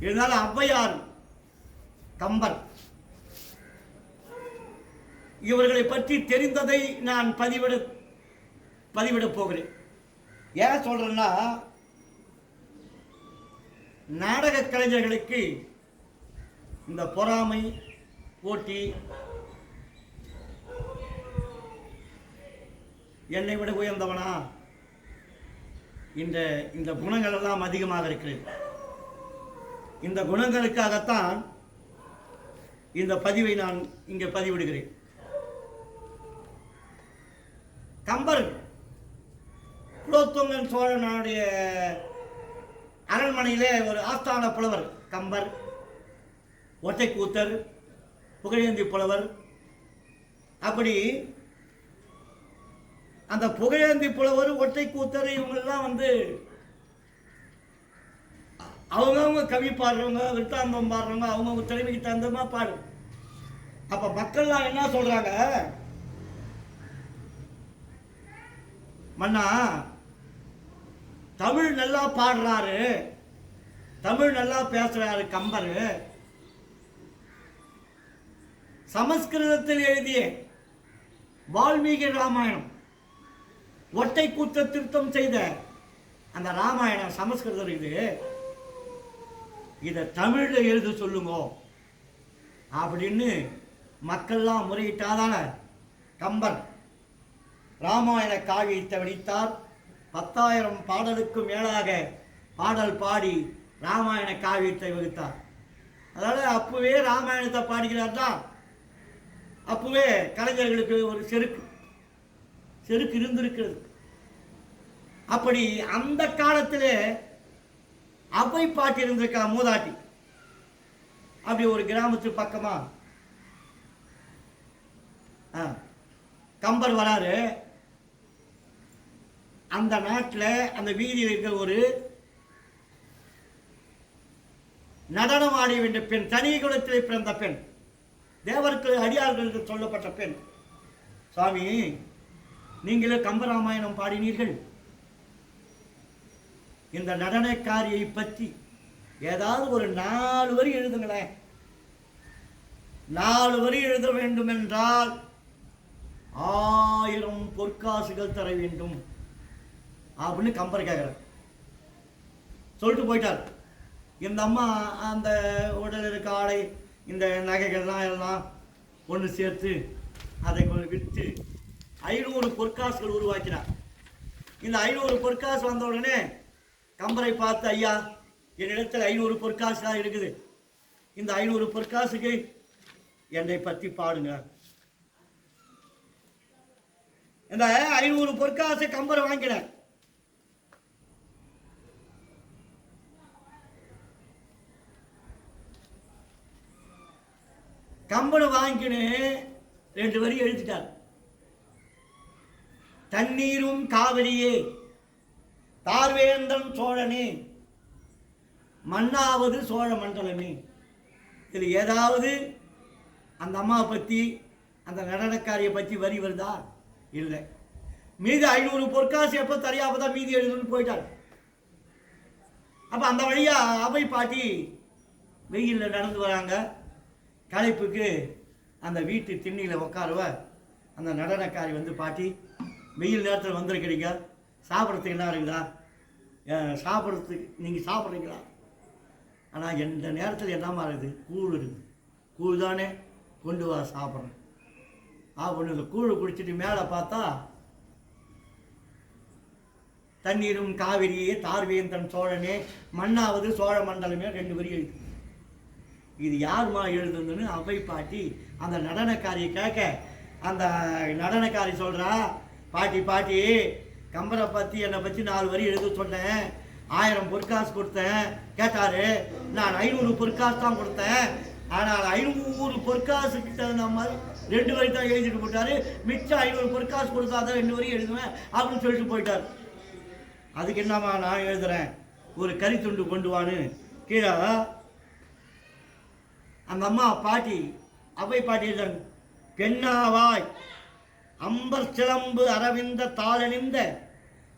இருந்தாலும் ஔவையார் கம்பர். இவர்களை பற்றி தெரிந்ததை நான் பதிவிட பதிவிடப் போகிறேன். ஏன் சொல்றேன்னா நாடக கலைஞர்களுக்கு இந்த பொறாமை போட்டி என்னை விட உயர்ந்தவனா? இந்த இந்த குணங்கள் எல்லாம் அதிகமாக இருக்கிறது. இந்த குணங்களுக்காகத்தான் இந்த பதிவை நான் இங்கே பதிவிடுகிறேன். கம்பர் குலோத்துங்கன் சோழனுடைய அரண்மனையிலே ஒரு ஆஸ்தான புலவர் கம்பர் ஒற்றைக்கூத்தர் புகழேந்தி புலவர். அப்படி அந்த புகழேந்தி புலவர் ஒற்றைக்கூத்தர் இவங்கெல்லாம் வந்து அவங்கவுங்க கவி பாடுறவங்க விருத்தாந்தம் பாடுறவங்க அவங்கவுங்க திறமைக்கு தகுந்தமா பாடு. அப்போ மக்கள்லாம் என்ன சொல்கிறாங்க மன்னா தமிழ் நல்லா பாடுறாரு. தமிழ் நல்லா பேசுகிறாரு கம்பர். சமஸ்கிருதத்தில் எழுதிய வால்மீகி ராமாயணம் ஒட்டை கூத்த திருத்தம் செய்த அந்த ராமாயணம் சமஸ்கிருதம் இருக்குது இதை தமிழில் எழுத சொல்லுங்க. அப்படின்னு மக்கள்லாம் முறையிட்டாதான? கம்பன். ராமாயண காவியத்தை வடித்தார். பத்தாயிரம் பாடலுக்கும் மேலாக பாடல் பாடி ராமாயண காவியத்தை வகுத்தார். அதாவது அப்பவே ராமாயணத்தை பாடுகிறார் தான் அப்பவே கலைஞர்களுக்கு ஒரு செருக்கு செருக்கு இருந்திருக்கிறது. அப்படி அந்த காலத்திலே அவை பாட்டி இருந்திருக்கா மூதாட்டி. அப்படி ஒரு கிராமத்து பக்கமா. ஆ, கம்பர் வராரு. அந்த நாட்டில் அந்த வீதியில் இருக்கிற ஒரு நடனம் ஆடி வேண்டிய பெண் தனி குலத்தில் பிறந்த பெண் தேவருக்கு அடியார்களுக்கு சொல்லப்பட்ட பெண். சுவாமி நீங்களே கம்பராமாயணம் பாடினீர்கள். இந்த நடனக்காரியை பற்றி ஏதாவது ஒரு நாலு வரி எழுதுங்களேன். நாலு வரி எழுத வேண்டும் என்றால் ஆயிரம் பொற்காசுகள் தர வேண்டும். அப்படின்னு கம்பர் கேட்குறார் சொல்லிட்டு போயிட்டார். இந்த அம்மா அந்த உடல் இருக்க ஆடை இந்த நகைகள்லாம் எல்லாம் ஒன்று சேர்த்து அதை கொஞ்சம் விற்று ஐநூறு பொற்காசுகள் உருவாக்கினார். இந்த ஐநூறு பொற்காசு வந்த உடனே கம்பரை பார்த்து ஐயா என்னிடத்தில் ஐநூறு பொற்காசு தான் இருக்குது. இந்த ஐநூறு பொற்காசுக்கு என்னை பற்றி பாடுங்க. இந்த ஐநூறு பொற்காசு கம்பரை வாங்கினார் கம்பனை வாங்கினு ரெண்டு வரி எழுதிட்டார். தண்ணீரும் காவிரியே தார்வேந்தன் சோழனே. மண்ணாவது சோழ மண்டலமே. இதில் ஏதாவது அந்த அம்மாவை பற்றி அந்த நடனக்காரியை பற்றி வரி வருதா? இல்லை. மீதி ஐநூறு பொற்காசு எப்போ தெரியாம தான் மீதி எழுதுன்னு போயிட்டாள். அப்போ அந்த வழியாக அவை பாட்டி வெயிலில் நடந்து வராங்க. களைப்புக்கு அந்த வீட்டு திண்ணியில் உட்காருவ அந்த நடனக்காரி வந்து பாட்டி வெயில் நேரத்தில் வந்திருக்கிறீங்க. சாப்பிட்றதுக்கு என்ன வருங்களா? சாப்பிட்றதுக்கு நீங்கள் சாப்பிட்றீங்களா? ஆனால் எந்த நேரத்தில் என்னமா இருக்குது கூழ் இருக்குது கூழ் தானே கொண்டு வா சாப்பிட்றேன். அப்படின்னு இந்த கூழ் குடிச்சிட்டு மேலே பார்த்தா தண்ணீரும் காவிரியே தார்வேந்தன் சோழனே மண்ணாவது சோழ மண்டலமே ரெண்டு வரி எழுது. இது யாருமா எழுதுன்னு அவை பாட்டி அந்த நடனக்காரியை கேட்க அந்த நடனக்காரி சொல்கிறா பாட்டி பாட்டி கம்பரை பற்றி என்னை பற்றி நாலு வரி எழுத சொன்னேன். ஆயிரம் பொற்காசு கொடுத்தேன். கேட்டாரு நான் ஐநூறு பொற்காசு தான் கொடுத்தேன். ஆனால் ஐநூறு பொற்காசு தகுந்த மாதிரி ரெண்டு வரி தான் எழுதிட்டு போட்டாரு. மிச்சம் ஐநூறு பொற்காசு கொடுத்தா தான் ரெண்டு வரி எழுதுவேன் அப்படின்னு சொல்லிட்டு போயிட்டார். அதுக்கு என்னம்மா நான் எழுதுறேன்? ஒரு கறி துண்டு கொண்டு வான்னு. கீழே அந்த அம்மா பாட்டி அவை பாட்டி எழுதுறாங்க. பெண்ணாவாய் அம்பர் சிலம்பு அரவிந்த தாளணிந்த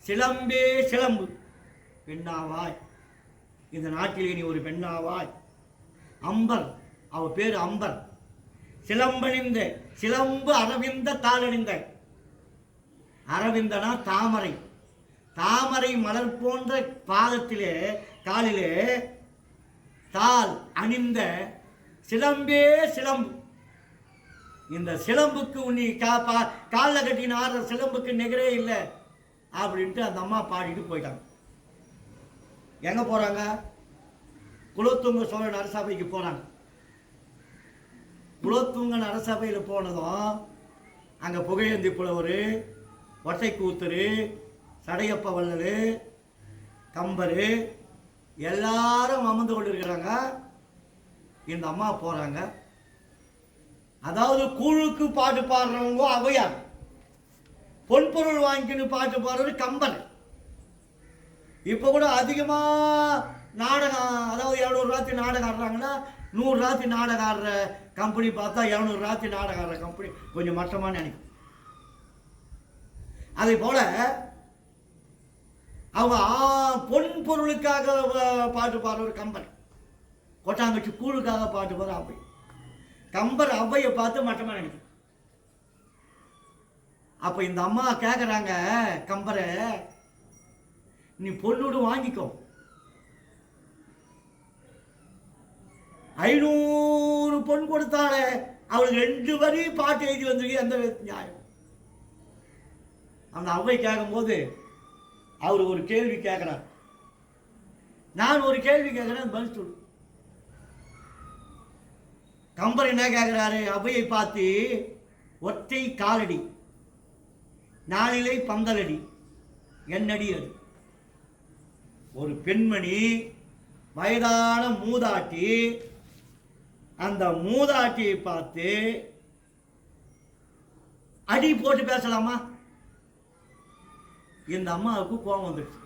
சிலம்பே சிலம்பு. பெண்ணாவாய். இந்த நாட்டிலே நீ ஒரு பெண்ணாவாய். அம்பர் அவ பேர் அம்பர். சிலம்பணிந்த சிலம்பு அரவிந்த தாளணிந்த அரவிந்தனா தாமரை. தாமரை மலர் போன்ற பாதத்திலே காலிலே தால் அணிந்த சிலம்பே சிலம்பு. இந்த சிலம்புக்கு உன்னை கா பா காலில் கட்டின ஆடுற சிலம்புக்கு நிகரே இல்லை அப்படின்ட்டு அந்த அம்மா பாடிட்டு போயிட்டாங்க. எங்கே போகிறாங்க குலோத்துங்க சோழன் அரசபைக்கு போகிறாங்க குலோத்துங்கன் அரசபையில் போனதும் அங்கே புகையந்தி புலவர் ஒட்டை கூத்தர் சடையப்ப வள்ளல் கம்பர் எல்லாரும் அமர்ந்து கொண்டு இருக்கிறாங்க இந்த அம்மா போகிறாங்க அதாவது கூழுக்கு பாட்டு பாடுறவங்க அவையார். பொன்பொருள் வாங்கின்னு பாட்டு பாடுறது கம்பன். இப்போ கூட அதிகமாக நாடகம் அதாவது இரநூறு ராத்திரி நாடகம் ஆடுறாங்கன்னா நூறு ராத்திரி நாடகம் ஆடுற கம்பெனி பார்த்தா இரநூறு ராத்திரி நாடகம் ஆடுற கம்பெனி கொஞ்சம் மட்டமாக நினைக்கும். அதே போல் அவங்க பொன் பொருளுக்காக பாட்டு பாடுற கம்பன். கொட்டாங்கச்சி கூழுக்காக பாட்டு பாடுற அவை கம்பர் அவ்வையை பார்த்து மட்டமா நினைக்கும் அப்ப இந்த அம்மா கேக்குறாங்க கம்பரை நீ பொண்ணோடு வாங்கிக்கோ. ஐநூறு பொன் கொடுத்தாலே அவளுக்கு ரெண்டு வரி பாட்டு எழுதி வந்திருக்கு எந்த நியாயம். அந்த அவ்வை கேட்கும்போது அவர் ஒரு கேள்வி கேட்கிறார் நான் ஒரு கேள்வி கேட்கிறேன் பதில் சொல்லு. கம்பர் என்ன கேட்குறாரு அவையை பார்த்து ஒற்றை காலடி நாளிலை பந்தலடி என்னடி அது? ஒரு பெண்மணி வயதான மூதாட்டி அந்த மூதாட்டியை பார்த்து அடி போட்டு பேசலாமா? இந்த அம்மாவுக்கு கோபம் வந்துடுச்சு.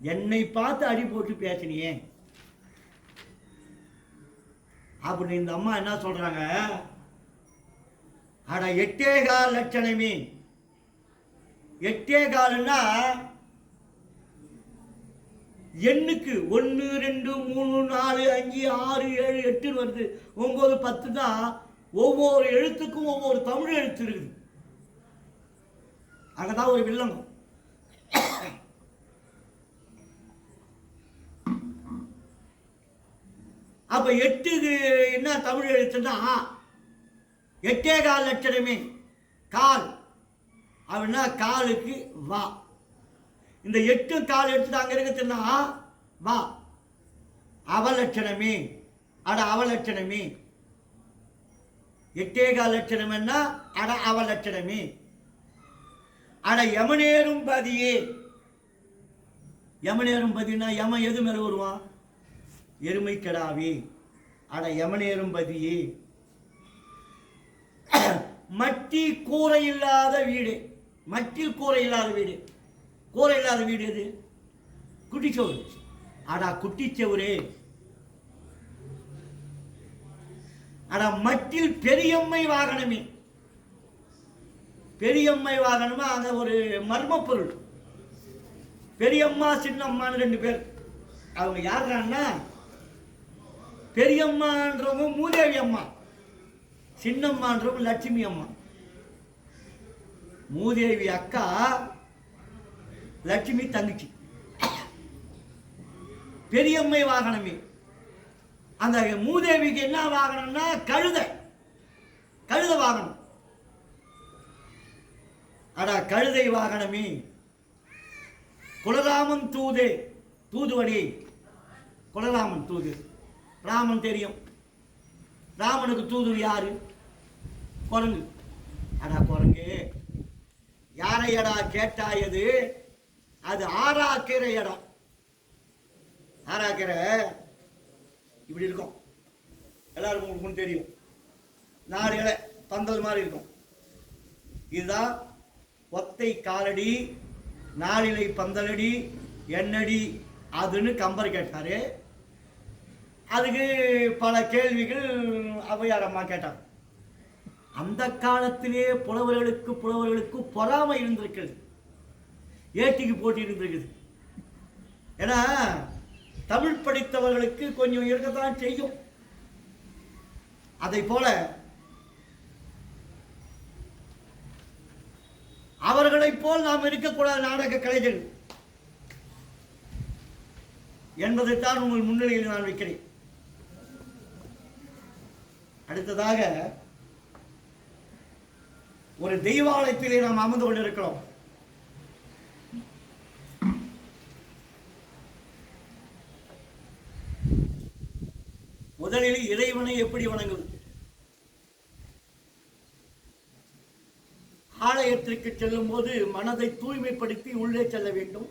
என்னை பார்த்து அடி போட்டு பேசினியே அப்படி இந்த அம்மா என்ன சொல்றாங்க? அட எட்டே கால் லட்சணமே எட்டே கால்னா எண்ணுக்கு ஒன்று ரெண்டு மூணு நாலு அஞ்சு ஆறு ஏழு எட்டுன்னு வருது. ஒம்பது பத்து தான் ஒவ்வொரு எழுத்துக்கும் ஒவ்வொரு தமிழ் எழுத்து இருக்குது. அங்கதான் ஒரு வில்லங்கம். அப்போ எட்டுக்கு என்ன தமிழ் எழுத்துன்னா ஆ. எட்டே கால் லட்சணமே கால். அப்படின்னா காலுக்கு வா. இந்த எட்டு கால் எடுத்துட்டு அங்கே இருக்குதுன்னா ஆ, வா. அவலட்சணமே. அட அவலட்சணமே. எட்டே கால் லட்சணம்னா அட அவலட்சணமே. அட யமனேரும் பதியே. யமனேரும் பதினா யமன் எது மேலே வருவான்? எருமை கடாவே அட யமனேரும் பதியே. மட்டி கூரை இல்லாத வீடு. மட்டில் கூரை இல்லாத வீடு. கூரை இல்லாத வீடு எது? குட்டிச்சோறு. அடா குட்டிச்சோறு. அடா மட்டில் பெரியம்மை வாகனமே. பெரியம்மை வாகனமா? அங்க ஒரு மர்ம பொருள். பெரியம்மா சின்னம்மான்னு ரெண்டு பேர். அவங்க யாருன்னா பெரியம்மான்றவங்க மூதேவி அம்மா சின்னம்மான்றவங்க லட்சுமி அம்மா. மூதேவி அக்கா லட்சுமி தங்கச்சி. பெரியம்மை வாகனமே. அந்த மூதேவிக்கு என்ன வாகனம்னா கழுதை கழுதை வாகனம். அடா கழுதை வாகனமே. குலராமன் தூதே தூதுவடி குலராமன் தூது. ராமன் தெரியும். ராமனுக்கு தூது யாரு? குரங்கு. அடா குரங்கு. யாரையடா கேட்டாயது அது ஆறாக்கிற இடம். ஆறாக்கிற? இப்படி இருக்கும். எல்லாருக்கும் உங்களுக்கு தெரியும். நாலு இலை பந்தல் மாதிரி இருக்கும். இதுதான் ஒத்தை காலடி நாலிலை பந்தலடி என்னடி அதுன்னு கம்பர் கேட்டாரு. அதுக்கு பல கேள்விகள் ஔவையார் கேட்டார். அந்த காலத்திலே புலவர்களுக்கு புலவர்களுக்கு பொறாமை இருந்திருக்கிறது. ஏட்டிக்கு போட்டி இருந்திருக்குது. ஏன்னா தமிழ் படித்தவர்களுக்கு கொஞ்சம் இருக்கத்தான் செய்யும். அதை போல அவர்களைப் போல் நாம் இருக்கக்கூடாது நாடக கலைஞர்கள். என்பதைத்தான் உங்கள் முன்னிலையில் நான் வைக்கிறேன். அடுத்ததாக ஒரு தெய்வாலயத்திலே நாம் அமர்ந்து கொண்டிருக்கிறோம். முதலில் இறைவனை எப்படி வணங்குவது ஆலயத்திற்கு செல்லும் போது மனதை தூய்மைப்படுத்தி உள்ளே செல்ல வேண்டும்.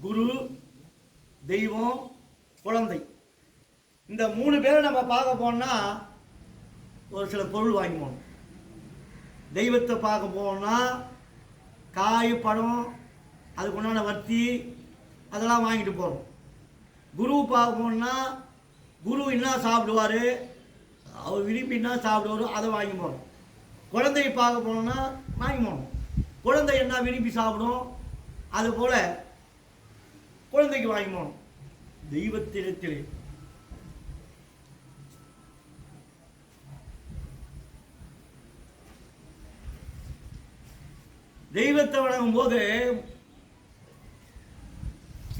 குரு தெய்வம் குழந்தை. இந்த மூணு பேரை நம்ம பார்க்க போனால் ஒரு சில பொருள் வாங்கி போகணும் தெய்வத்தை பார்க்க போனால் காய் பழம் அதுக்கு உண்டான வத்தி அதெல்லாம் வாங்கிட்டு போகிறோம் குரு பார்க்க போனால் குரு என்ன சாப்பிடுவார் அவர் விரும்பி என்ன சாப்பிடுவாரோ அதை வாங்கி போகணும் குழந்தைய பார்க்க போனோம்னா வாங்கி போகணும் குழந்தை என்ன விரும்பி சாப்பிடும் அதுபோல் குழந்தைக்கு வாங்கி போகணும் தெய்வத்திடத்திலே தெய்வத்தை வணங்கும் போது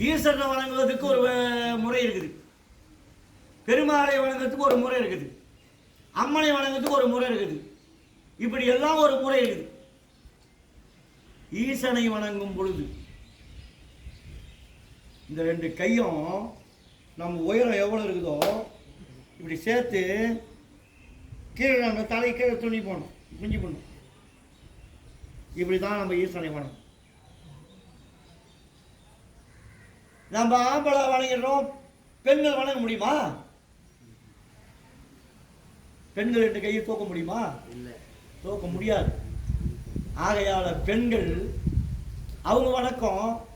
ஈஸ்வரனை வணங்குவதற்கு ஒரு முறை இருக்குது. பெருமாளை வணங்குறதுக்கு ஒரு முறை இருக்குது. அம்மனை வணங்குறதுக்கு ஒரு முறை இருக்குது. இப்படி எல்லாம் ஒரு முறை இருக்குது. ஈசனை வணங்கும் பொழுது இந்த ரெண்டு கையும் நம்ம உயரம் எவ்வளோ இருக்குதோ இப்படி சேர்த்து கீழே நம்ம தலை கீழே துணி போடணும் குஞ்சு போடணும். இப்படி தான் நம்ம ஈசனை வணங்கும் நம்ம ஆம்பளை வணங்கிடுறோம் பெண்கள் வணங்க முடியுமா? பெண்கள் ரெண்டு கையை தூக்க முடியுமா? இல்லை. தூக்க முடியாது. ஆகையால பெண்கள் அவங்க வணக்கம்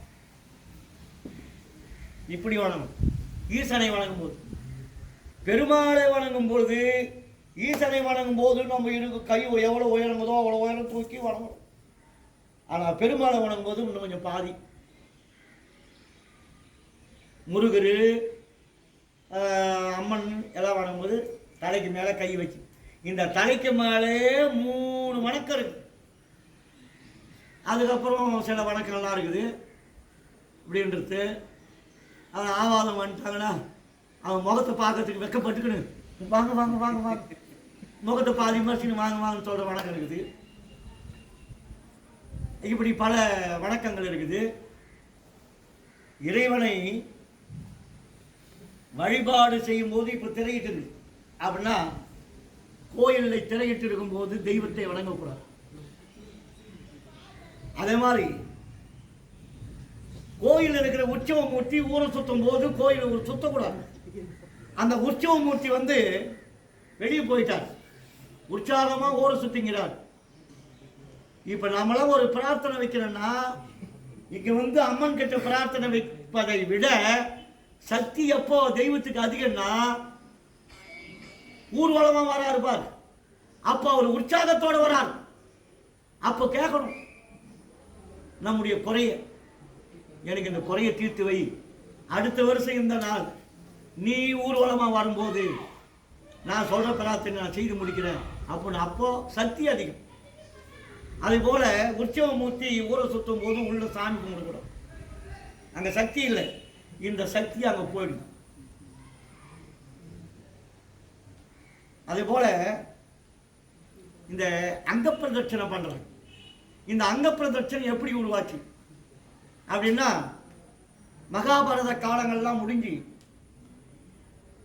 இப்படி வணங்கும் ஈசனை வணங்கும் போது பெருமாளை வணங்கும் பொழுது ஈசனை வணங்கும் போது நம்ம இருக்கு கை எவ்வளோ உயரங்குதோ அவ்வளோ உயரம் தூக்கி வணங்கணும். ஆனால் பெருமாளை வணங்கும் போது இன்னும் கொஞ்சம் பாதி. முருகர் அம்மன் எல்லாம் வணங்கும்போது தலைக்கு மேலே கை வச்சு. இந்த தலைக்கு மேலே மூணு வணக்கம் இருக்கு. அதுக்கப்புறம் சில வணக்கம்லாம் இருக்குது. இப்படின்றது அவன் ஆவாதம் வந்துட்டாங்கன்னா அவன் முகத்தை பார்க்கறதுக்கு வெக்கப்பட்டுக்கணும் வாங்க வாங்க வாங்க வாங்க. முகத்தை பாதி மறைச்சின்னு வாங்க வாங்கன்னு சொல்கிற வணக்கம் இருக்குது. இப்படி பல வணக்கங்கள் இருக்குது. இறைவனை வழிபாடு செய்யும் போது இப்போ திரையிட்டது. அப்படின்னா கோயிலில் திரையிட்டு இருக்கும்போது தெய்வத்தை வணங்கக்கூடாது. அதே மாதிரி கோயில் இருக்கிற உற்சவ மூர்த்தி ஊரை சுத்தும் போது கோயில் ஒரு சுத்தக்கூடாது. அந்த உற்சவ மூர்த்தி வந்து வெளியே போயிட்டார். உற்சாகமாக ஊரை சுத்திங்கிறார் இப்ப நாமெல்லாம் ஒரு பிரார்த்தனை வைக்கிறோம்னா இங்க வந்து அம்மன் கிட்ட பிரார்த்தனை வைப்பதை விட சக்தி எப்போ தெய்வத்துக்கு அதிகம்னா ஊர்வலமா வரா இருப்பார் அப்போ அவர் உற்சாகத்தோட வரார். அப்போ கேட்கணும் நம்முடைய குறைய. எனக்கு இந்த குறைய தீர்த்து வை. அடுத்த வருஷம் இந்த நாள். நீ ஊர்வலமா வரும்போது நான் சொல்ற பிரார்த்தனை நான் செய்து முடிக்கிறேன். அப்படின்னு அப்போ சக்தி அதிகம். அதே போல் உற்சவமூர்த்தி ஊரை சுற்றும் போது உள்ள சாமி கும்பிடக்கூடாது அங்கே சக்தி இல்லை. இந்த சக்தி அங்கே போயிடும். அதே போல் இந்த அங்க பிரதட்சணை பண்றது இந்த அங்க பிரதட்சணை எப்படி உருவாச்சு? அப்படின்னா மகாபாரத காலங்கள்லாம் முடிஞ்சு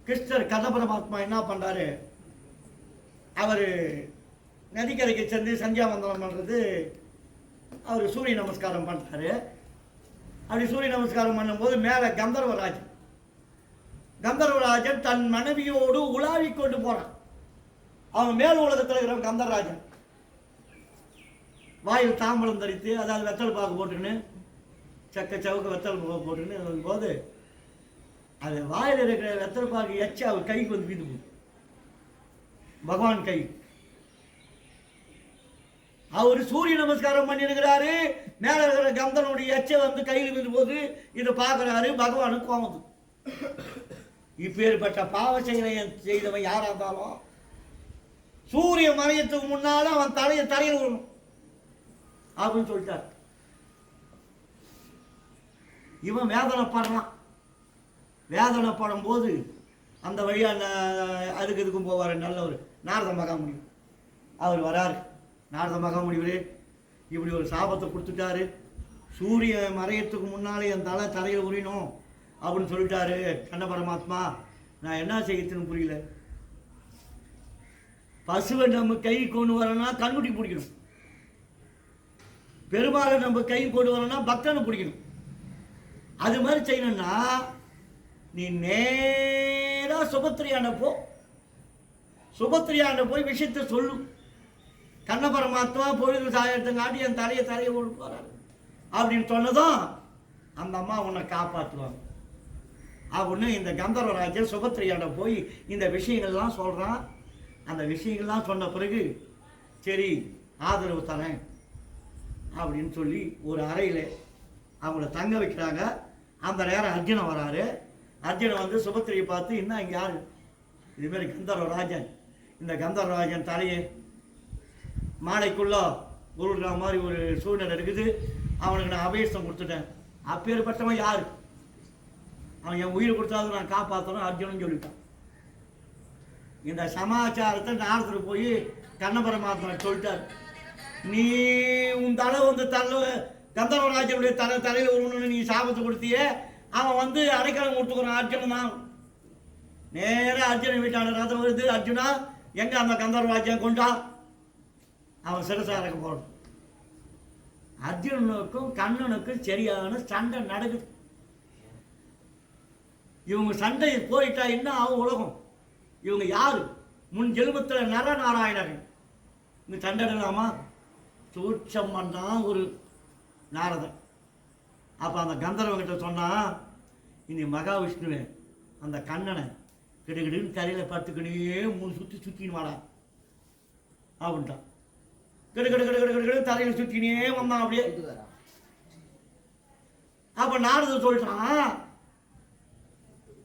கிருஷ்ணர் கதபரமாத்மா என்ன பண்ணுறாரு அவர் நதிக்கரைக்கு சென்று சந்தியாவந்தனம் பண்ணுறது அவர் சூரிய நமஸ்காரம் பண்ணுறாரு அப்படி சூரிய நமஸ்காரம் பண்ணும்போது மேலே கந்தர்வராஜன். கந்தர்வராஜன் தன் மனைவியோடு உலாவி கொண்டு போகிறான் அவன் மேல் உலகத்தில் இருக்கிற கந்தர்ராஜன். வாயில் தாம்பலம் தரித்து அதாவது வெத்தல் பாக்கு போட்டுன்னு சக்க சவுக்கு வெத்தல் பாக்கு போட்டுன்னு போது அது வாயில் இருக்கிற வெத்தல் பாக்கு எச்சு அவர் கைக்கு வந்து வீந்து போகுது. பகவான் கை. அவர் சூரிய நமஸ்காரம் பண்ணிருக்கிறாரு மேல இருக்கிற கந்தனுடைய எச்சை வந்து கையில் விழுந்து போது இதை பார்க்கறாரு. பகவானுக்கு கோமது இப்பேற்பட்ட பாவ செயலை செய்தவன் யாரா இருந்தாலும் சூரிய மறையத்துக்கு முன்னால அவன் தலையை தலையில் விடணும். அப்படின்னு சொல்லிட்டார். இவன் வேதனைப்படுறான் வேதனைப்படும் போது அந்த வழியாக அதுக்கு இதுக்கும் போவார். நல்லவர். நாரத மகாமுனி. அவர் வராரு. நாரத மகாமுனிவர் இப்படி ஒரு சாபத்தை கொடுத்துட்டாரு. சூரிய மறையத்துக்கு முன்னாலே என் தலை தரையில் உரியணும் அப்படின்னு சொல்லிட்டாரு கண்ண பரமாத்மா. நான் என்ன செய்யறதுன்னு புரியல. பசுவை நம்ம கை கொண்டு வரணும்னா கண்ணுட்டி பிடிக்கணும். பெருமாளை நம்ம கை கொண்டு வரணும்னா பக்தனை பிடிக்கணும். அது மாதிரி செய்யணும்னா நீ நேராக சுபத்திரியான போ. சுபத்திரியான போய் விஷயத்தை சொல்லு. கண்ண பரமாத்மா பொழுது சாயத்துங்காட்டி என் தலையை தலையை ஓடு போறாரு. அப்படின்னு சொன்னதும் அந்த அம்மா உன்னை காப்பாற்றுவாங்க அப்படின்னு இந்த கந்தர்வராஜர் சுபத்திரியாண்ட போய் இந்த விஷயங்கள்லாம் சொல்கிறான் அந்த விஷயங்கள்லாம் சொன்ன பிறகு சரி ஆதரவு தரேன் அப்படின்னு சொல்லி ஒரு அறையில் அவங்கள தங்க வைக்கிறாங்க. அந்த நேரம் அர்ஜுனன் வராரு. அர்ஜுனன் வந்து சுபத்திரியை பார்த்து இன்னும் இங்கே யார்? இதுமாரி கந்தர்வராஜன் இந்த கந்தர்வராஜன் தலையை மாலைக்குள்ளே உருள்ற மாதிரி ஒரு சூழ்நிலை இருக்குது. அவனுக்கு நான் அபேசம் கொடுத்துட்டேன். அப்பேற்பட்டவன் யார்? அவன் என் உயிர் கொடுத்தாலும் நான் காப்பாற்றணும் அர்ஜுனன் சொல்லிட்டான். இந்த சமாச்சாரத்தை நாரதர் போய் கண்ணபரமாத்மா சொல்லிட்டார். நீ உன் தலை வந்து தலை கந்தர்வராஜனுடைய தலை தலையில் உருவணும்னு நீ சாபத்தை கொடுத்தியே. அவன் வந்து அடைக்கலம் கொடுத்துக்கிறான் அர்ஜுனன் தான். நேராக அர்ஜுனன் வீட்டான ரதம் வருது. அர்ஜுனா எங்கே அந்த கந்தர்வராஜன் கொண்டா? அவன் சிறசாரக்கு போகணும். அர்ஜுனனுக்கும் கண்ணனுக்கும் சரியான சண்டை நடக்குது. இவங்க சண்டை போயிட்டா என்ன ஆகும் உலகம்? இவங்க யார்? முன் ஜென்மத்தில் நரநாராயணர். இந்த சண்டை இடலாமா சூட்சம் பண்ணான் ஒரு நாரதன். அப்போ அந்த கந்தர்வங்கிட்ட சொன்னால் இனி மகாவிஷ்ணுவே அந்த கண்ணனை கிடுகிடுன்னு தரையில் படுத்துக்கினே மூணு சுற்றி சுற்றின்னு வாடா அப்படின்ட்டான். கிடு கிடு கிடு கிடு கிடு தரையில் சுற்றினே வந்தான் அப்படியே. அப்ப நாரதர் சொல்லிட்டான்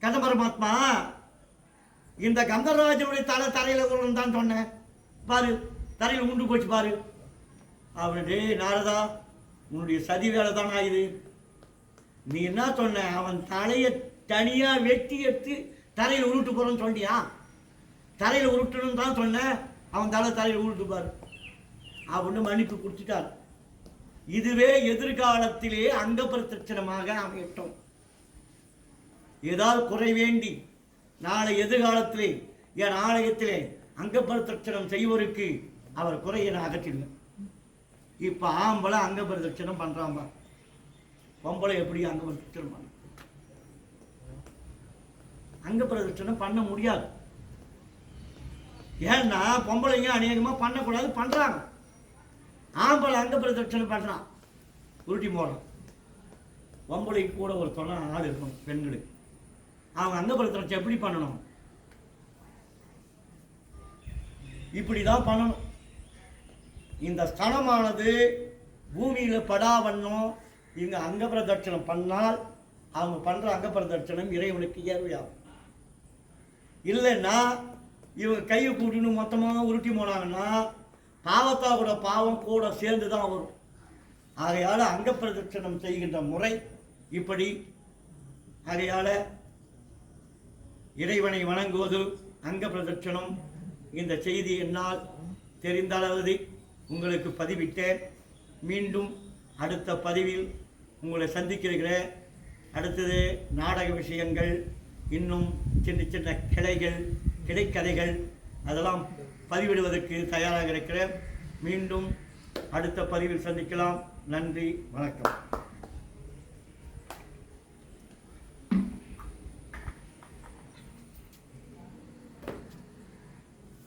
கந்த பரமாத்மா இந்த கந்தராஜனுடைய தலை தரையில கொண்டு தான் சொன்னேன். பாரு தரையில் உண்டு போச்சு பாரு. டேய் நாரதா உன்னுடைய சதி வேலை தானா இது? நீ என்ன சொன்ன? அவன் தலையை தனியா வெட்டி எடுத்து தரையில் உருட்டு போறேன்னு சொன்னியா தரையில் உருட்டணும்னு தான் சொன்னேன் அவன் தலை தரையில் உருட்டு அவனு மன்னிப்பு கொடுத்துட்டார் இதுவே எதிர்காலத்திலே அங்க பிரதட்சணமாக அமையட்டும் ஏதாவது குறை வேண்டி நாளை எதிர்காலத்திலே என் ஆலயத்திலே அங்க பிரதட்சணம் செய்வோருக்கு அவர் குறையை நான் அகற்றிடுவேன் இப்ப ஆம்பளை அங்க பிரதட்சணம் பண்றான் பொம்பளை எப்படி அங்க பிரதட்சணம் பண்ண? அங்க பிரதட்சணம் பண்ண முடியாது. ஏன்னா பொம்பளைங்க அநேகமா பண்ணக்கூடாது பண்றாங்க. ஆம்பளை அங்க பிரதட்சணம் பண்ணுறான் உருட்டி போடுறான் பொம்பளை கூட ஒரு துணை ஆள் இருக்கணும் பெண்களுக்கு. அவங்க அங்க பிரதட்சணம் எப்படி பண்ணணும்? இப்படி தான் பண்ணணும். இந்த ஸ்தலமானது பூமியில் படாவண்ணம் இங்கே அங்க பிரதட்சணம் பண்ணால் அவங்க பண்ணுற அங்க பிரதட்சணம் இறைவனுக்கு ஏர்வையாகும். இல்லைன்னா இவங்க கையை கூட்டின்னு மொத்தமாக உருட்டி போனாங்கன்னா பாவத்தா பாவம் கூட சேர்ந்து தான் வரும். ஆகையால் அங்க பிரதட்சணம் செய்கின்ற முறை இப்படி ஆகையால் இறைவனை வணங்குவது அங்க பிரதட்சணம். இந்த செய்தி என்னால் தெரிந்த அளவு உங்களுக்கு பதிவிட்டேன். மீண்டும் அடுத்த பதிவில் உங்களை சந்திக்கிறேன். அடுத்தது நாடக விஷயங்கள் இன்னும் சின்ன சின்ன கிளைகள் கிடைக்கதைகள் அதெல்லாம் பதிவிடுவதற்கு தயாராக இருக்கிறேன். மீண்டும் அடுத்த பதிவில் சந்திக்கலாம். நன்றி வணக்கம்.